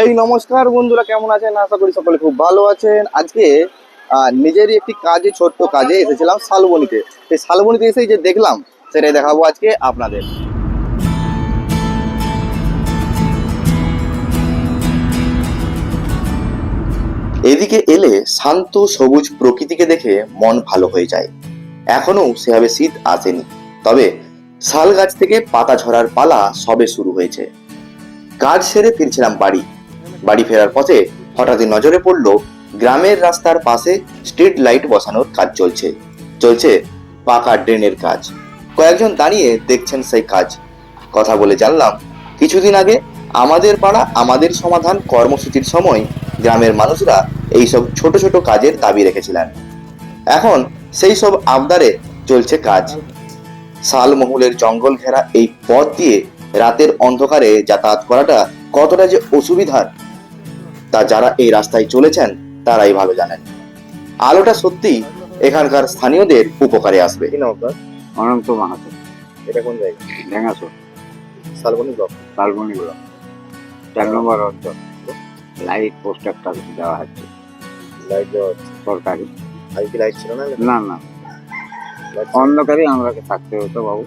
এই নমস্কার বন্ধুরা, কেমন আছেন? আশা করি সকলে খুব ভালো আছেন। আজকে নিজেরই একটি কাজে, ছোট্ট কাজে এসেছিলাম শালবনিতে। সেই শালবনিতে এসেই যে দেখলাম, সেটাই দেখাবো আজকে আপনাদের। এদিকে এলে শান্ত, সবুজ প্রকৃতিকে দেখে মন ভালো হয়ে যায়। এখনও সেভাবে শীত আসেনি। তবে শাল গাছ থেকে পাতা ঝরার পালা সবে শুরু হয়েছে। কাজ সেরে ফিরছিলাম বাড়ি। বাড়ি ফেরার পথে হঠাৎই নজরে পড়ল, গ্রামের রাস্তার পাশে স্ট্রিট লাইট বসানোর কাজ চলছে। চলছে পাকা ড্রেনের কাজ। কয়েকজন দাঁড়িয়ে দেখছেন সেই কাজ। কথা বলে জানলাম, কিছুদিন আগে আমাদের পাড়া আমাদের সমাধান কর্মসূচির সময় গ্রামের মানুষরা এইসব ছোট ছোট কাজের দাবি রেখেছিলেন। এখন সেই সব আবদারে চলছে কাজ। শালমহলের জঙ্গল ঘেরা এই পথ দিয়ে রাতের অন্ধকারে যাতায়াত করাটা কতটা যে অসুবিধার তা যারা এই রাস্তায় চলেছেন তারাই ভালো জানেন। আলোটা সত্যি এখানকার স্থানীয়দের উপকারে আসবে। অনন্ত মাহাতো। এটা কোন জায়গা? ঢেঙ্গাসো শালবনি ব্লক। শালবনি ব্লক। চার নম্বর অঞ্চল লাইট পোস্টারটা দেওয়া হচ্ছে। লাইট দেওয়া হচ্ছে। সরকারি। আগে কি লাইট ছিল না? না না। অন্ধকারে থাকতে হতো বাবু।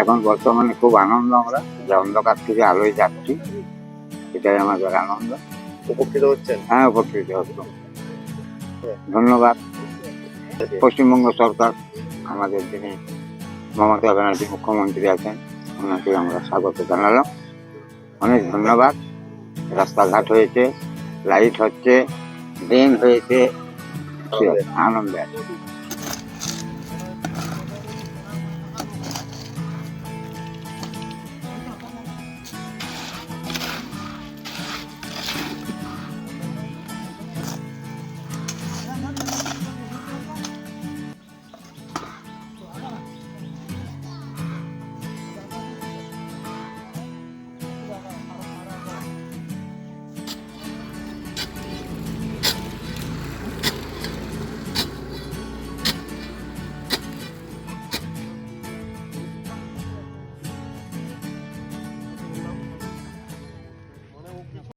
এখন বর্তমানে খুব আনন্দ আমরা। যে অন্ধকার থেকে আলোয় যাচ্ছি। এটাই আমাদের আনন্দ। উপকৃত হচ্ছেন? হ্যাঁ উপকৃত হতো ধন্যবাদ। পশ্চিমবঙ্গ সরকার আমাদের যিনি মমতা ব্যানার্জি মুখ্যমন্ত্রী আছেন ওনাকে আমরা স্বাগত জানালাম। অনেক ধন্যবাদ। রাস্তাঘাট হয়েছে লাইট হচ্ছে ড্রেন হয়েছে। আনন্দ আছে।